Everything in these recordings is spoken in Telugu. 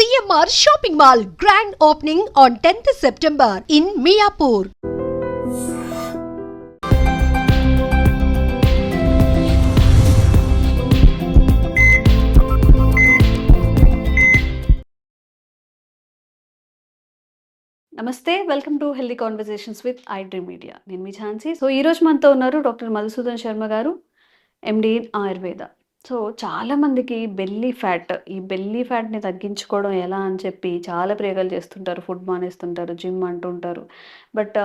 CMR shopping mall grand opening on tenth September in Miyapur నమస్తే welcome to healthy conversations with I dream media నేను మీ ఝాన్సీ. సో ఈ రోజు మనతో ఉన్నారు doctor Madhusudan Sharma garu MD Ayurveda so చాలా మందికి బెల్లీ ఫ్యాట్ ఈ బెల్లీ ఫ్యాట్ని తగ్గించుకోవడం ఎలా అని చెప్పి చాలా ప్రయోగాలు చేస్తుంటారు. ఫుడ్ మానేస్తుంటారు జిమ్ అంటుంటారు. బట్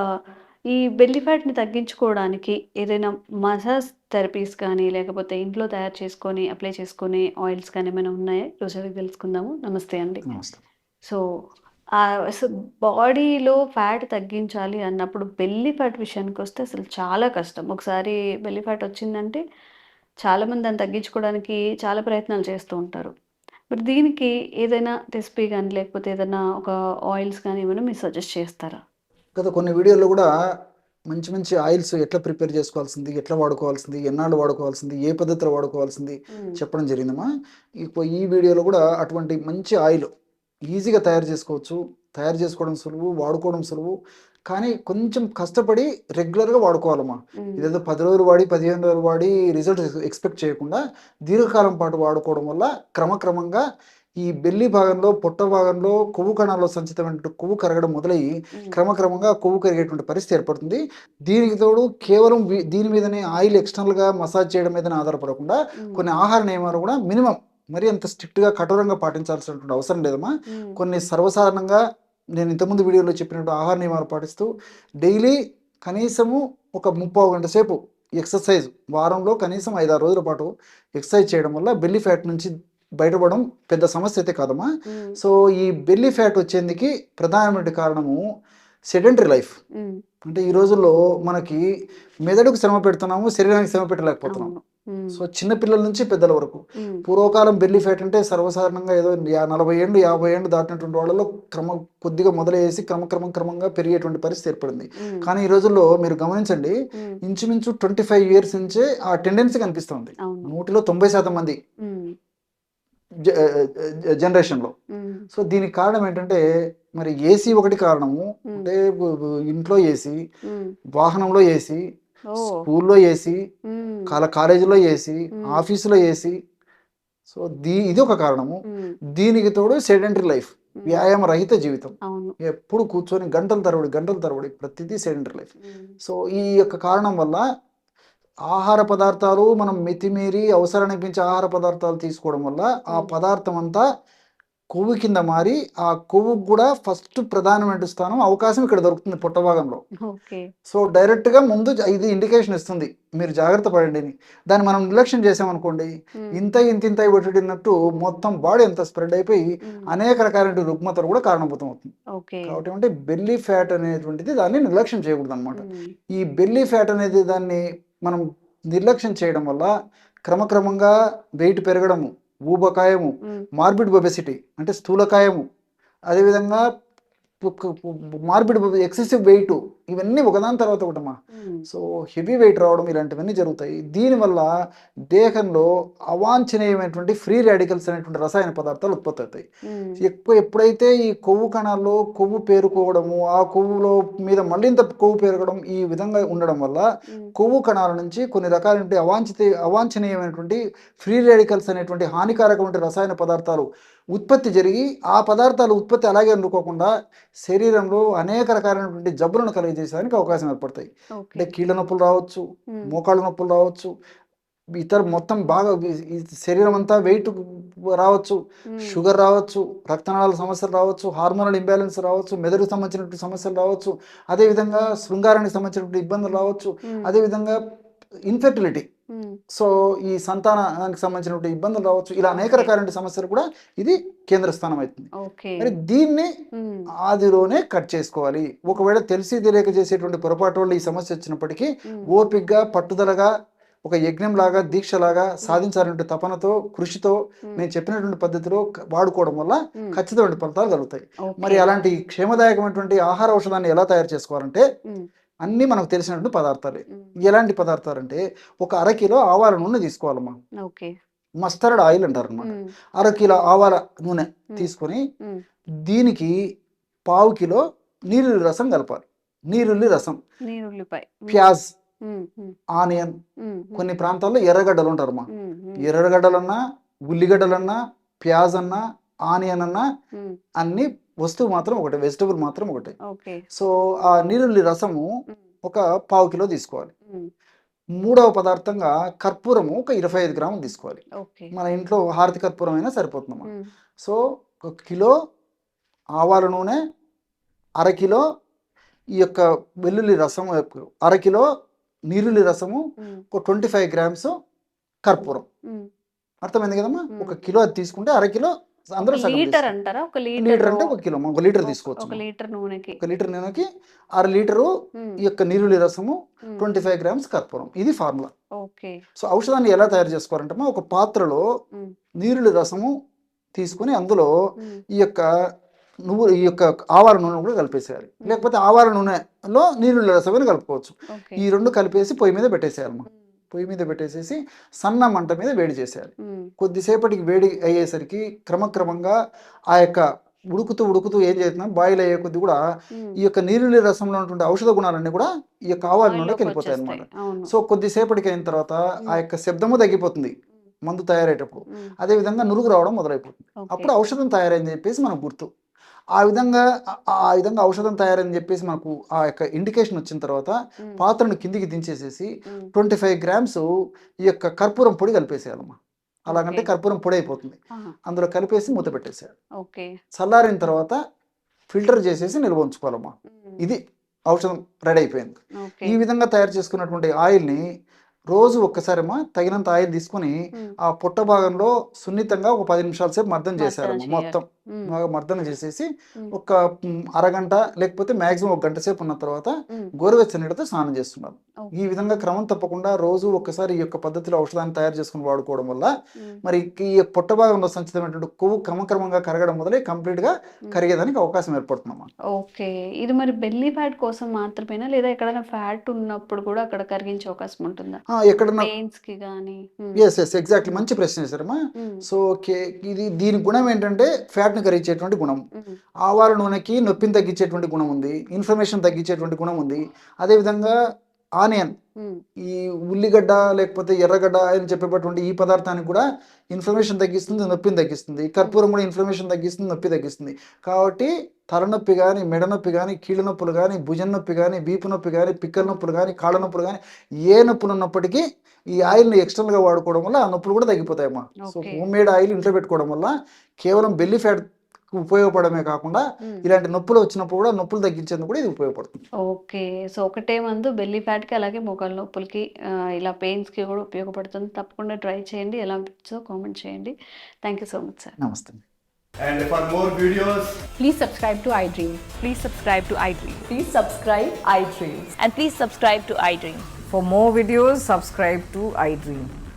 ఈ బెల్లీ ఫ్యాట్ని తగ్గించుకోవడానికి ఏదైనా మసాజ్ థెరపీస్ కానీ లేకపోతే ఇంట్లో తయారు చేసుకొని అప్లై చేసుకునే ఆయిల్స్ కానీ ఏమైనా ఉన్నాయా? రోజు అడిగి తెలుసుకుందాము. నమస్తే అండి. నమస్తే. సో అసలు బాడీలో ఫ్యాట్ తగ్గించాలి అన్నప్పుడు బెల్లీ ఫ్యాట్ విషయానికి వస్తే అసలు చాలా కష్టం. ఒకసారి బెల్లీ ఫ్యాట్ వచ్చిందంటే చాలామంది దాన్ని తగ్గించుకోవడానికి చాలా ప్రయత్నాలు చేస్తూ ఉంటారు. మరి దీనికి ఏదైనా రెసిపీ కానీ లేకపోతే ఏదైనా ఒక ఆయిల్స్ కానీ ఏమైనా మీరు సజెస్ట్ చేస్తారా? గత కొన్ని వీడియోల్లో కూడా మంచి మంచి ఆయిల్స్ ఎట్లా ప్రిపేర్ చేసుకోవాల్సింది ఎట్లా వాడుకోవాల్సింది ఎన్నాళ్ళు వాడుకోవాల్సింది ఏ పద్ధతిలో వాడుకోవాల్సింది చెప్పడం జరిగిందమ్మా. ఇప్పుడు ఈ వీడియోలో కూడా అటువంటి మంచి ఆయిల్ ఈజీగా తయారు చేసుకోవచ్చు తయారు చేసుకోవడం సులువు వాడుకోవడం సులువు కానీ కొంచెం కష్టపడి రెగ్యులర్గా వాడుకోవాలమ్మా మ్మ్. ఇదేదో పది రోజులు వాడి పదిహేను రోజులు వాడి రిజల్ట్ ఎక్స్పెక్ట్ చేయకుండా దీర్ఘకాలం పాటు వాడుకోవడం వల్ల క్రమక్రమంగా ఈ బెల్లి భాగంలో పొట్ట భాగంలో కొవ్వు కణాల్లో సంచితమైన కొవ్వు కరగడం మొదలయ్యి. క్రమక్రమంగా కొవ్వు కరిగేటువంటి పరిస్థితి ఏర్పడుతుంది దీనికి తోడు కేవలం దీని మీదనే ఆయిల్ ఎక్స్టర్నల్గా మసాజ్ చేయడం మీదనే ఆధారపడకుండా. కొన్ని ఆహార నియమాలు కూడా మినిమం మరి అంత స్ట్రిక్ట్గా కఠోరంగా పాటించాల్సినటువంటి అవసరం లేదమ్మా మ్మ్. కొన్ని సర్వసాధారణంగా నేను ఇంతకుముందు వీడియోలో చెప్పినట్టు ఆహార నియమాలు పాటిస్తూ డైలీ కనీసము ఒక ముప్పావు గంట సేపు ఎక్సర్సైజ్ వారంలో కనీసం ఐదారు రోజుల పాటు ఎక్సర్సైజ్ చేయడం వల్ల బెల్లి ఫ్యాట్ నుంచి బయటపడడం పెద్ద సమస్య అయితే కాదమ్మా మ్మ్. సో ఈ బెల్లి ఫ్యాట్ వచ్చేందుకు ప్రధానమైన కారణము సెడెంటరీ లైఫ్. అంటే ఈ రోజుల్లో మనకి మెదడుకు శ్రమ పెడుతున్నాము శరీరానికి శ్రమ పెట్టలేకపోతున్నాం అవును. మ్మ్. సో చిన్న పిల్లల నుంచి పెద్దల వరకు. పూర్వకాలం బెల్లి ఫ్యాట్ అంటే సర్వసాధారణంగా ఏదో నలభై ఏళ్ళు యాభై ఏళ్ళు దాటినటువంటి వాళ్ళలో క్రమ కొద్దిగా మొదలయ్యేసి క్రమక్రమం క్రమంగా పెరిగేటువంటి పరిస్థితి ఏర్పడింది. కానీ ఈ రోజుల్లో మీరు గమనించండి. ఇంచుమించు ట్వంటీ ఫైవ్ ఇయర్స్ నుంచే ఆ టెండెన్సీ కనిపిస్తుంది నూటిలో తొంభై శాతం మంది జనరేషన్లో. సో దీనికి కారణం ఏంటంటే మరి ఏసీ ఒకటి కారణము. అంటే ఇంట్లో ఏసీ. వాహనంలో ఏసీ స్కూల్లో మ్మ్. కాల కాలేజీలో మ్మ్. ఆఫీసులో ఏసీ సో దీ ఇది ఒక కారణము. దీనికి తోడు సెడెంటరీ లైఫ్. వ్యాయామ రహిత జీవితం ఎప్పుడు కూర్చొని గంటల తరబడి గంటల తరబడి ప్రతిదీ సెడెంటరీ లైఫ్. సో ఈ యొక్క కారణం వల్ల ఆహార పదార్థాలు మనం మితిమీరి అవసరానికి మించి ఆహార పదార్థాలు తీసుకోవడం వల్ల ఆ. పదార్థం అంతా కొవ్వు కింద మారి ఆ కొవ్వుకు కూడా ఫస్ట్ ప్రధానమైన స్థానం అవకాశం ఇక్కడ దొరుకుతుంది పొట్ట భాగంలో ఓకే సో డైరెక్ట్గా ముందు జ- ఇది ఇండికేషన్ ఇస్తుంది మీరు జాగ్రత్త పడండి అని. దాన్ని మనం నిర్లక్ష్యం చేసామనుకోండి. ఇంత ఇంత ఇంత పెట్టినట్టు మొత్తం బాడీ అంత స్ప్రెడ్ అయిపోయి. అనేక రకాలైన రుగ్మతలు కూడా కారణభూతం అవుతుంది కాబట్టి అంటే బెల్లీ ఫ్యాట్ అనేటువంటిది దాన్ని నిర్లక్ష్యం చేయకూడదు అనమాట. ఈ బెల్లీ ఫ్యాట్ అనేది దాన్ని మనం నిర్లక్ష్యం చేయడం వల్ల క్రమక్రమంగా వెయిట్ పెరగడము ఊబకాయము. మార్బిడ్ ఒబెసిటీ అంటే స్థూలకాయము అదేవిధంగా మార్బిడ్ ఎక్సెసివ్ వెయిట్ ఇవన్నీ ఒకదాని తర్వాత ఒకటమ్మా మ్మ్. సో హెవీ వెయిట్ రావడం ఇలాంటివన్నీ జరుగుతాయి దీనివల్ల దేహంలో అవాంఛనీయమైనటువంటి ఫ్రీ రాడికల్స్ అనేటువంటి రసాయన పదార్థాలు ఉత్పత్తి అవుతాయి. ఎక్కువ ఎప్పుడైతే ఈ కొవ్వు కణాల్లో కొవ్వు పేరుకోవడము ఆ కొవ్వులో మీద మళ్ళీంత కొవ్వు పెరగడం ఈ విధంగా ఉండడం వల్ల. కొవ్వు కణాల నుంచి కొన్ని రకాలైన అవాంఛిత అవాంఛనీయమైనటువంటి ఫ్రీ రాడికల్స్ అనేటువంటి హానికారకమైన రసాయన పదార్థాలు ఉత్పత్తి జరిగి ఆ పదార్థాలు ఉత్పత్తి అలాగే అందుకోకుండా శరీరంలో అనేక రకాలైనటువంటి జబ్బులను కలిగజేసేదానికి అవకాశం ఏర్పడతాయి అంటే కీళ్ళ నొప్పులు రావచ్చు. మోకాళ్ళ నొప్పులు రావచ్చు ఇతర మొత్తం బాగా శరీరం అంతా వెయిట్ రావచ్చు. షుగర్ రావచ్చు రక్తనాళాల సమస్యలు రావచ్చు హార్మోనల్ ఇంబ్యాలెన్స్ రావచ్చు మెదడుకు సంబంధించినటువంటి సమస్యలు రావచ్చు అదేవిధంగా శృంగారానికి సంబంధించినటువంటి ఇబ్బందులు రావచ్చు. అదేవిధంగా ఇన్ఫెర్టిలిటీ. సో ఈ సంతానానికి సంబంధించినటువంటి ఇబ్బందులు రావచ్చు ఇలా అనేక. రకాలైన సమస్యలు కూడా ఇది కేంద్ర స్థానం అవుతుంది మరి దీన్ని. ఆదిలోనే కట్ చేసుకోవాలి ఒకవేళ తెలిసి తెలియక చేసేటువంటి పొరపాటు వల్ల ఈ సమస్య వచ్చినప్పటికీ మ్మ్. ఓపికగా పట్టుదలగా ఒక యజ్ఞంలాగా దీక్షలాగా సాధించాలనే తపనతో కృషితో. నేను చెప్పినటువంటి పద్ధతిలో వాడుకోవడం వల్ల. ఖచ్చితమైన ఫలితాలు కలుగుతాయి. మరి అలాంటి క్షేమదాయకమైనటువంటి ఆహార ఔషధాన్ని ఎలా తయారు చేసుకోవాలంటే. అన్నీ మనకు తెలిసినటువంటి పదార్థాలే. ఎలాంటి పదార్థాలు అంటే ఒక అరకిలో ఆవాల నూనె తీసుకోవాలమ్మా. మస్టర్డ్ ఆయిల్ అంటారు అనమాట ఉమ్, అర కిలో ఆవాల నూనె తీసుకొని. దీనికి పావు కిలో నీరుల్లి రసం కలపాలి. నీరుల్లి రసం. ప్యాజ్ ఆనియన్ కొన్ని ప్రాంతాల్లో ఎర్రగడ్డలు ఉంటారు మా ఎర్రగడ్డలన్నా ఉల్లిగడ్డలన్నా ప్యాజ్ అన్నా ఆనియన్ అన్నా అన్ని వస్తువు మాత్రం ఒకటే వెజిటబుల్ మాత్రం ఒకటే. సో ఆ నీరుల్లి రసము ఒక పావు కిలో తీసుకోవాలి. మూడవ పదార్థంగా కర్పూరము ఒక ఇరవై ఐదు గ్రాములు తీసుకోవాలి. మన ఇంట్లో హారతి కర్పూరం అయినా సరిపోతుందమ్మా సో ఒక కిలో ఆవాల నూనె అరకిలో ఈ యొక్క వెల్లుల్లి రసం అరకిలో నీరుల్లి రసము ఒక ట్వంటీ ఫైవ్ గ్రామ్స్ కర్పూరం. అర్థమైంది కదమ్మా? మ్మ్. ఒక కిలో అది తీసుకుంటే అరకిలో అందరూ ఒక లీటర్. అంటారా? ఒక లీటర్ లీటర్ అంటే ఒక కిలో ఒక లీటర్ ఒక తీసుకోవచ్చు లీటర్ నూనెకి. ఒక లీటర్ నూనెకి అర లీటరు ఈ యొక్క నీరుల్లి రసము ట్వంటీ ఫైవ్ గ్రామ్స్ కర్పూరం. ఇది ఫార్ములా. ఓకే. సో ఔషధాన్ని ఎలా తయారు చేసుకోవాలంటే ఒక పాత్రలో ఉమ్, నీరుల్లి రసము తీసుకొని అందులో ఈ యొక్క నువ్వు ఈ యొక్క ఆవాల నూనె కూడా కలిపేసేయాలి. లేకపోతే ఆవాల నూనెలో నీరుల్లి రసమైన కలుపుకోవచ్చు. ఈ రెండు కలిపేసి పొయ్యి మీద పెట్టేసేయాలమ్మా ఉమ్, పొయ్యి మీద పెట్టేసేసి సన్న మంట మీద వేడి చేసేయాలి. కొద్దిసేపటికి వేడి అయ్యేసరికి క్రమక్రమంగా ఆ యొక్క ఉడుకుతూ ఉడుకుతూ ఏం చేస్తున్నాం? బాయిల్ అయ్యే కొద్ది కూడా. ఈ యొక్క నీరుల్లి రసంలో ఉన్నటువంటి ఔషధ గుణాలన్నీ కూడా ఈ యొక్క నూనెకి వెళ్ళిపోతాయి అనమాట సో కొద్దిసేపటికి అయిన తర్వాత ఆ యొక్క శబ్దము తగ్గిపోతుంది. మందు తయారయ్యేటప్పుడు. ఉమ్, అదే విధంగా నురుగు రావడం మొదలైపోతుంది. అప్పుడు ఔషధం తయారైంది చెప్పేసి మనకు గుర్తు. ఆ విధంగా ఆ- విధంగా ఔషధం తయారైంది చెప్పేసి మనకు ఆ యొక్క ఇండికేషన్ వచ్చిన తర్వాత పాత్రను కిందికి దించేసేసి ట్వంటీ ఫైవ్ గ్రామ్స్ ఈ యొక్క కర్పూరం పొడి కలిపేసేయాలమ్మా. అలాగంటే. కర్పూరం పొడి అయిపోతుంది. అందులో కలిపేసి మూత పెట్టేసేయాలి. ఓకే. చల్లారిన తర్వాత ఫిల్టర్ చేసేసి నిల్వ ఉంచుకోవాలమ్మా. ఇది ఔషధం రెడీ అయిపోయింది. ఈ విధంగా తయారు చేసుకున్నటువంటి ఆయిల్ని రోజు ఒక్కసారమ్మా తగినంత ఆయిల్ తీసుకొని ఆ పొట్ట భాగంలో సున్నితంగా ఒక పది నిమిషాల సేపు మర్దన చేశారమ్మా చేయాలి. మొత్తం. మర్దన చేసేసి ఒక అరగంట లేకపోతే మాక్సిమం ఒక గంట సేపు ఉన్న తర్వాత గోరువెచ్చని నీటితో స్నానం చేస్తున్నారు. ఈ విధంగా క్రమం తప్పకుండా రోజు ఒక్కసారి ఈ యొక్క పద్ధతిలో ఔషధాన్ని తయారు చేసుకుని వాడుకోవడం వల్ల మరి ఈ పొట్ట భాగంలో సంచితమైనటువంటి కొవ్వు క్రమక్రమంగా కరగడం మొదలై కంప్లీట్గా కరిగేదానికి అవకాశం ఏర్పడుతుందమ్మా. ఓకే. ఇది మరి బెల్లీ ఫ్యాట్ కోసం మాత్రమేనా? లేదా ఎక్కడైనా ఫ్యాట్ ఉన్నప్పుడు కూడా అక్కడ కరిగించే అవకాశం ఉంటుందా? ఎక్కడన్నా ఎస్ ఎస్ ఎగ్జాక్ట్లీ మంచి ప్రశ్న చేశారమ్మా సో కే ఇది దీని గుణం ఏంటంటే ఫ్యాట్ని కరిగించేటువంటి గుణం. ఆవాల నూనెకి నొప్పిని తగ్గించేటువంటి గుణం ఉంది. ఇన్ఫ్లమేషన్ తగ్గించేటువంటి గుణం ఉంది. అదేవిధంగా ఆనియన్. ఈ ఉల్లిగడ్డ లేకపోతే ఎర్రగడ్డ అని చెప్పేటటువంటి ఈ పదార్థానికి కూడా ఇన్ఫ్లమేషన్ తగ్గిస్తుంది నొప్పిని తగ్గిస్తుంది. కర్పూరం కూడా ఇన్ఫ్లమేషన్ తగ్గిస్తుంది నొప్పి తగ్గిస్తుంది. కాబట్టి తలనొప్పి కానీ మెడ నొప్పి కానీ కీళ్ళ నొప్పులు కానీ భుజం నొప్పి కానీ వీపు నొప్పి కానీ పిక్కల నొప్పులు కానీ కాళ్ళ నొప్పులు కానీ ఏ నొప్పులు ఉన్నప్పటికీ ఈ ఆయిల్ని ఎక్స్టర్నల్గా వాడుకోవడం వల్ల ఆ నొప్పులు కూడా తగ్గిపోతాయమ్మా. సో. హోమ్ మేడ్ ఆయిల్ ఇంట్లో పెట్టుకోవడం వల్ల కేవలం బెల్లి ఫ్యాట్ ఉపయోగపడమే కాకుండా ఇలాంటి నొప్పులు వచ్చినప్పుడు కూడా నొప్పులు తగ్గించేందుకు కూడా ఇది ఉపయోగపడుతుంది ఓకే సో ఒకటే మందు బెల్లీ ఫ్యాట్కి అలాగే మోకాళ్ళ నొప్పులకి ఇలా పెయిన్స్కి కూడా ఉపయోగపడుతుంది తప్పకుండా ట్రై చేయండి ఎలా అనిపించో కామెంట్ చేయండి thank you so much sir నమస్తే And for more videos, Please subscribe to iDream. Please subscribe to iDream. Please subscribe iDream. And please subscribe to iDream. For more videos, subscribe to iDream.